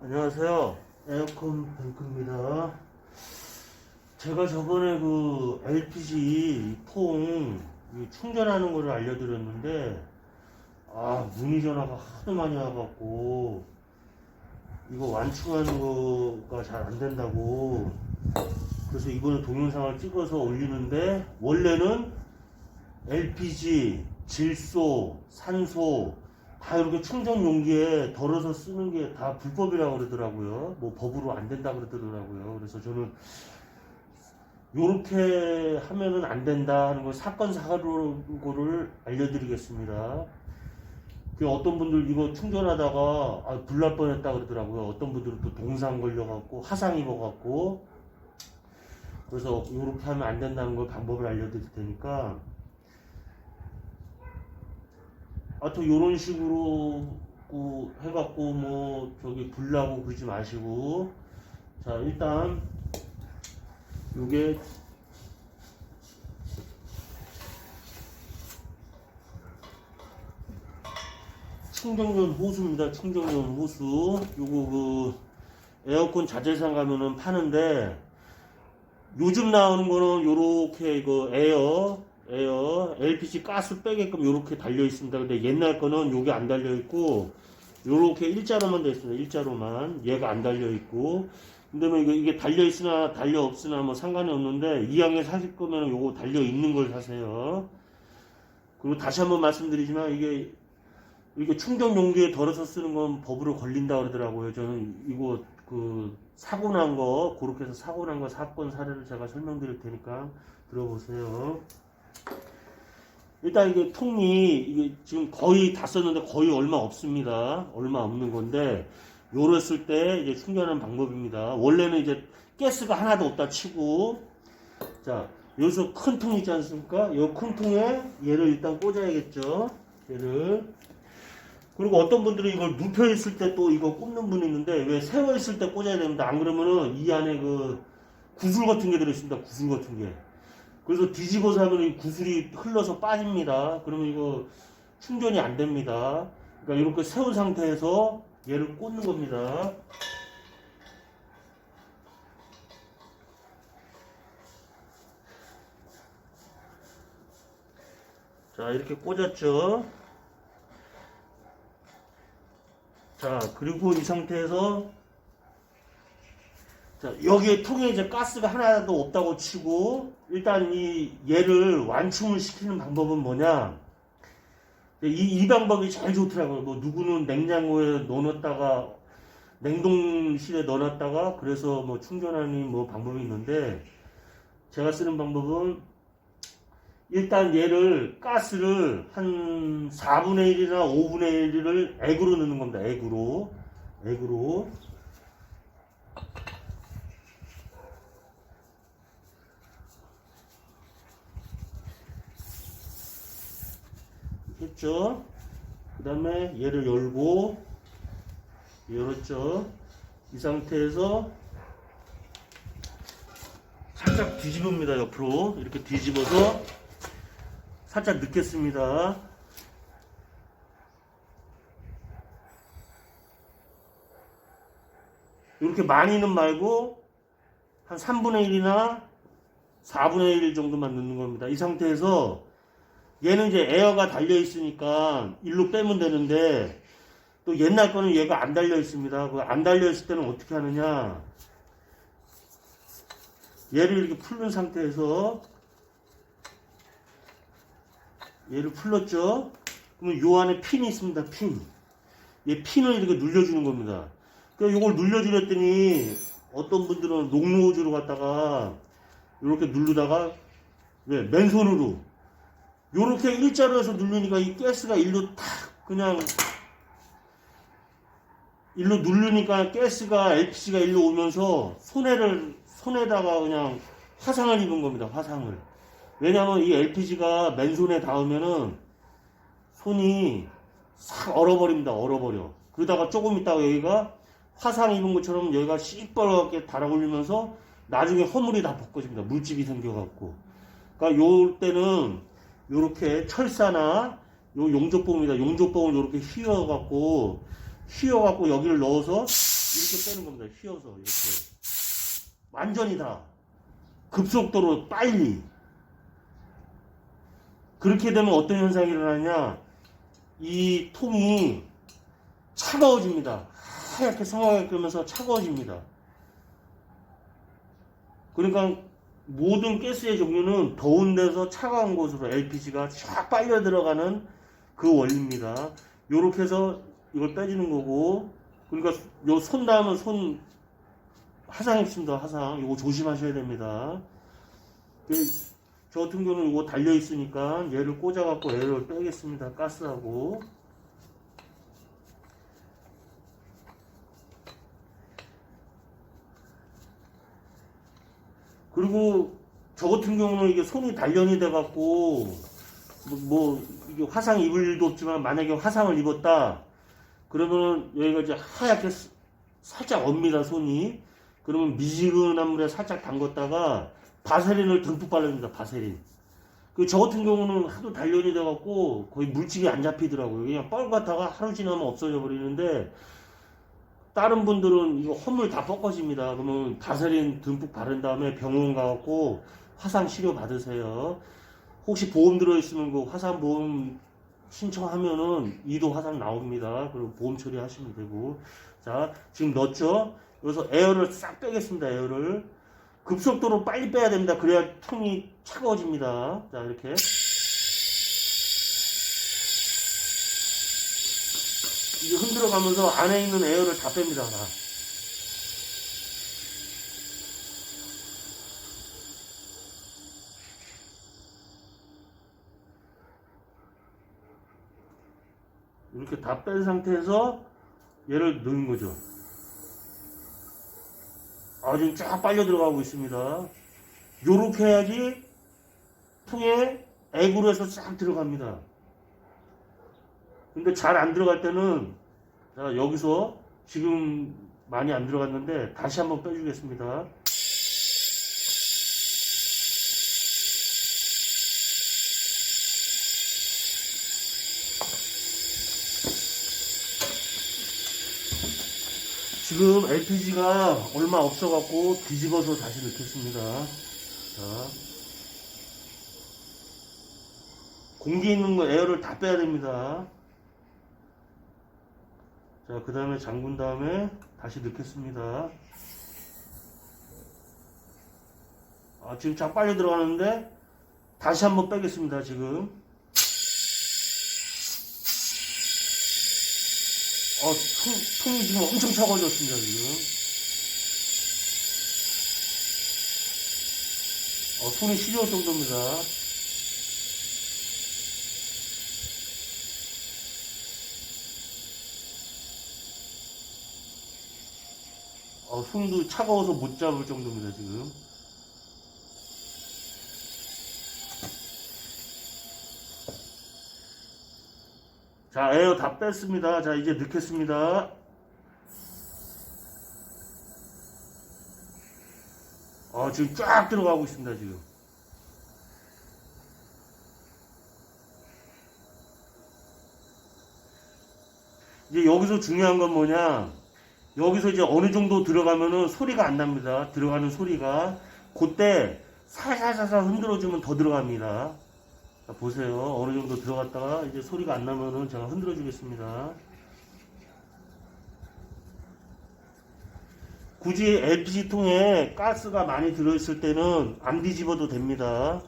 안녕하세요. 에어컨 뱅크입니다. 제가 저번에 그 LPG 통 충전하는 거를 알려드렸는데, 아, 문의 전화가 하도 많이 와갖고, 이거 완충하는 거가 잘 안 된다고, 그래서 이번에 동영상을 찍어서 올리는데, 원래는 LPG, 질소, 산소, 다 이렇게 충전 용기에 덜어서 쓰는 게 다 불법이라고 그러더라고요. 뭐 법으로 안 된다 그러더라고요. 그래서 저는 요렇게 하면은 안 된다 하는 걸 사건 사고를 알려드리겠습니다. 그 어떤 분들 이거 충전하다가 아, 불날 뻔했다 그러더라고요. 어떤 분들은 또 동상 걸려갖고 화상 입어갖고 그래서 요렇게 하면 안 된다는 걸 방법을 알려드릴 테니까 하여튼 요런 식으로 그 해갖고 뭐 저기 불나고 그러지 마시고. 자 일단 요게 충전용 호수입니다. 충전용 호수. 요거 그 에어컨 자재상 가면은 파는데 요즘 나오는 거는 요렇게 이거 에어 에어 LPG 가스 빼게끔 요렇게 달려 있습니다. 근데 옛날 거는 요게 안 달려 있고 요렇게 일자로만 돼 있습니다. 일자로만 얘가 안 달려 있고 근데 뭐 이게, 이게 달려 있으나 달려 없으나 뭐 상관이 없는데 이왕에 사실 거면 요거 달려 있는 걸 사세요. 그리고 다시 한번 말씀드리지만 이게 이게 충전 용기에 덜어서 쓰는 건 법으로 걸린다 그러더라고요. 저는 이거 그 사고 난 거 그렇게 해서 사고 난 거 사건 사례를 제가 설명드릴 테니까 들어보세요. 일단 이게 통이 이게 지금 거의 다 썼는데 거의 얼마 없습니다. 얼마 없는 건데 요랬을 때 이제 충전하는 방법입니다. 원래는 이제 가스가 하나도 없다 치고 자 여기서 큰 통 있지 않습니까? 이큰 통에 얘를 일단 꽂아야겠죠. 얘를 그리고 어떤 분들은 이걸 눕혀 있을 때 또 이거 꼽는 분이 있는데 왜 세워 있을 때 꽂아야 됩니다. 안 그러면은 이 안에 그 구슬 같은 게 들어있습니다. 구슬 같은 게. 그래서 뒤집어서 하면 이 구슬이 흘러서 빠집니다. 그러면 이거 충전이 안 됩니다. 그러니까 이렇게 세운 상태에서 얘를 꽂는 겁니다. 자, 이렇게 꽂았죠. 자, 그리고 이 상태에서 자, 여기에 통에 이제 가스가 하나도 없다고 치고, 일단 이 얘를 완충을 시키는 방법은 뭐냐? 이, 이 방법이 제일 좋더라고요. 뭐, 누구는 냉장고에 넣어놨다가, 냉동실에 넣어놨다가, 그래서 뭐 충전하는 뭐 방법이 있는데, 제가 쓰는 방법은, 일단 얘를, 가스를 한 4분의 1이나 5분의 1을 액으로 넣는 겁니다. 액으로. 액으로. 했죠. 그 다음에 얘를 열고 열었죠. 이 상태에서 살짝 뒤집습니다. 옆으로 이렇게 뒤집어서 살짝 넣겠습니다. 이렇게 많이는 말고 한 3분의 1이나 4분의 1 정도만 넣는 겁니다. 이 상태에서 얘는 이제 에어가 달려 있으니까 일로 빼면 되는데 또 옛날 거는 얘가 안 달려 있습니다. 그 안 달려 있을 때는 어떻게 하느냐? 얘를 이렇게 풀는 상태에서 얘를 풀렀죠? 그러면 요 안에 핀이 있습니다. 핀. 얘 핀을 이렇게 눌려주는 겁니다. 그러니까 요걸 눌려주랬더니 어떤 분들은 녹노즈로 갖다가 이렇게 누르다가 왜 맨손으로 요렇게 일자로 해서 누르니까 이 가스가 일로 탁 그냥 일로 누르니까 가스가 LPG가 일로 오면서 손해를 손에다가 그냥 화상을 입은 겁니다. 화상을. 왜냐하면 이 LPG가 맨손에 닿으면은 손이 싹 얼어버립니다. 얼어버려. 그러다가 조금 있다가 여기가 화상 입은 것처럼 여기가 시뻘겋게 달아올리면서 나중에 허물이 다 벗겨집니다. 물집이 생겨갖고. 그러니까 요 때는 요렇게 철사나 요 용접봉입니다. 용접봉을 요렇게 휘어 갖고 휘어 갖고 여기를 넣어서 이렇게 빼는 겁니다. 휘어서 이렇게 완전히 다 급속도로 빨리 그렇게 되면 어떤 현상이 일어나냐 이 통이 차가워집니다. 하얗게 성하게 끓면서 차가워집니다. 그러니까 모든 가스의 종류는 더운 데서 차가운 곳으로 LPG가 쫙 빨려 들어가는 그 원리입니다. 요렇게 해서 이걸 빼주는 거고 그러니까 요손 닿으면 손 화상 입습니다. 화상 이거 조심하셔야 됩니다. 그, 저 같은 경우는 이거 달려 있으니까 얘를 꽂아 갖고 얘를 빼겠습니다. 가스하고 그리고 저 같은 경우는 이게 손이 단련이 돼 갖고 뭐, 뭐 이게 화상 입을 일도 없지만 만약에 화상을 입었다 그러면은 여기가 이제 하얗게 스- 살짝 옵니다 손이. 그러면 미지근한 물에 살짝 담갔다가 바세린을 듬뿍 바릅니다 바세린. 그 저 같은 경우는 하도 단련이 돼 갖고 거의 물집이 안 잡히더라고요. 그냥 뻘 같다가 하루 지나면 없어져 버리는데 다른 분들은 이거 허물 다 꺾어집니다. 그러면 바세린 듬뿍 바른 다음에 병원 가갖고 화상 치료 받으세요. 혹시 보험 들어있으면 그 화상 보험 신청하면은 이도 화상 나옵니다. 그리고 보험 처리하시면 되고. 자, 지금 넣었죠? 여기서 에어를 싹 빼겠습니다. 에어를. 급속도로 빨리 빼야 됩니다. 그래야 통이 차가워집니다. 자, 이렇게. 이게 흔 들어 가면서 안에 있는 에어를 다 뺍니다. 다. 이렇게 다 뺀 상태에서 얘를 넣은 거죠. 아, 지금 쫙 빨려 들어가고 있습니다. 요렇게 해야지 통에 액으로 해서 쫙 들어갑니다. 근데 잘 안 들어갈 때는 자, 여기서 지금 많이 안 들어갔는데 다시 한번 빼주겠습니다. 지금 LPG가 얼마 없어갖고 뒤집어서 다시 넣겠습니다. 자. 공기 있는 거 에어를 다 빼야 됩니다. 자, 그 다음에 잠근 다음에 다시 넣겠습니다. 아, 지금 쫙 빨려 들어가는데 다시 한번 빼겠습니다, 지금. 어, 통, 통이 지금 엄청 차가워졌습니다, 지금. 어, 손이 시려울 정도입니다. 어, 손도 차가워서 못 잡을 정도입니다, 지금. 자, 에어 다 뺐습니다. 자, 이제 넣겠습니다. 어, 지금 쫙 들어가고 있습니다, 지금. 이제 여기서 중요한 건 뭐냐. 여기서 이제 어느 정도 들어가면은 소리가 안 납니다. 들어가는 소리가. 그때 살살살살 흔들어주면 더 들어갑니다. 자, 보세요. 어느 정도 들어갔다가 이제 소리가 안 나면은 제가 흔들어 주겠습니다. 굳이 LPG 통에 가스가 많이 들어있을 때는 안 뒤집어도 됩니다.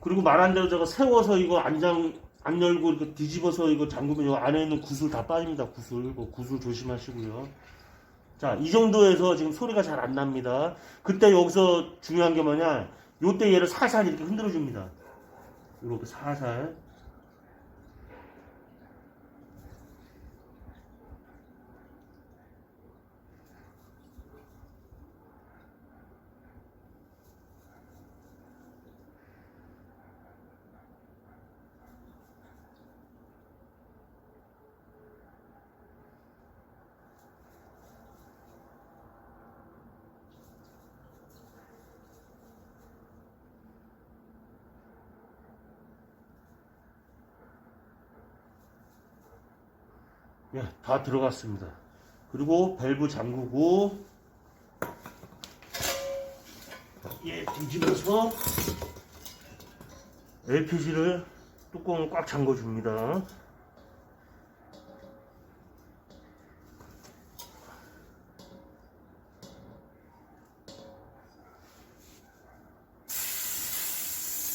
그리고 말한 대로 제가 세워서 이거 안장 안 열고 이렇게 뒤집어서 이거 잠그면 이 안에 있는 구슬 다 빠집니다. 구슬. 그 구슬 조심하시고요. 자, 이 정도에서 지금 소리가 잘 안 납니다. 그때 여기서 중요한 게 뭐냐? 요때 얘를 살살 이렇게 흔들어 줍니다. 이렇게 살살. 예, 다 들어갔습니다. 그리고 밸브 잠그고 예, 뒤집어서 LPG를 뚜껑을 꽉 잠궈 줍니다.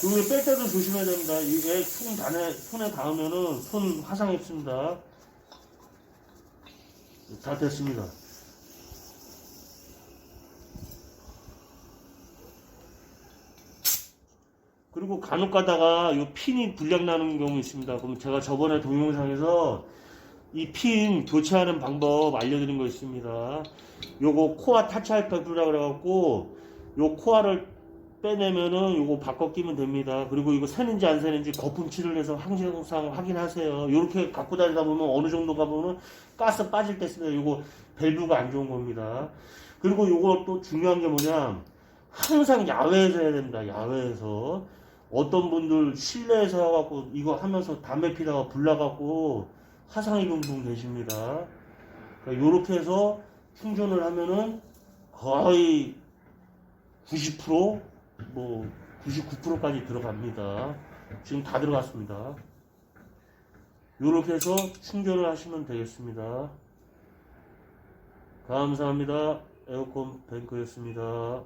그리고 뺄 때도 조심해야 됩니다. 이게 손 단에, 손에 닿으면은 손 화상 입습니다. 다 됐습니다. 그리고 간혹 가다가 이 핀이 불량 나는 경우 있습니다. 그럼 제가 저번에 동영상에서 이 핀 교체하는 방법 알려드린 거 있습니다. 요거 코어 타치할 밸브라 그래갖고 요 코어를 빼내면은 요거 바꿔 끼면 됩니다. 그리고 이거 새는지 안 새는지 거품칠을 해서 항상 확인하세요. 요렇게 갖고 다니다 보면 어느 정도 가보면 가스 빠질 때 쓰면 요거 밸브가 안 좋은 겁니다. 그리고 요거 또 중요한 게 뭐냐 항상 야외에서 해야 됩니다. 야외에서 어떤 분들 실내에서 해갖고 이거 하면서 담배 피다가 불 나갖고 화상 입은 분 계십니다. 그러니까 요렇게 해서 충전을 하면은 거의 90%, 뭐 99%까지 들어갑니다. 지금 다 들어갔습니다. 이렇게 해서 충전을 하시면 되겠습니다. 감사합니다. 에어컨 뱅크였습니다.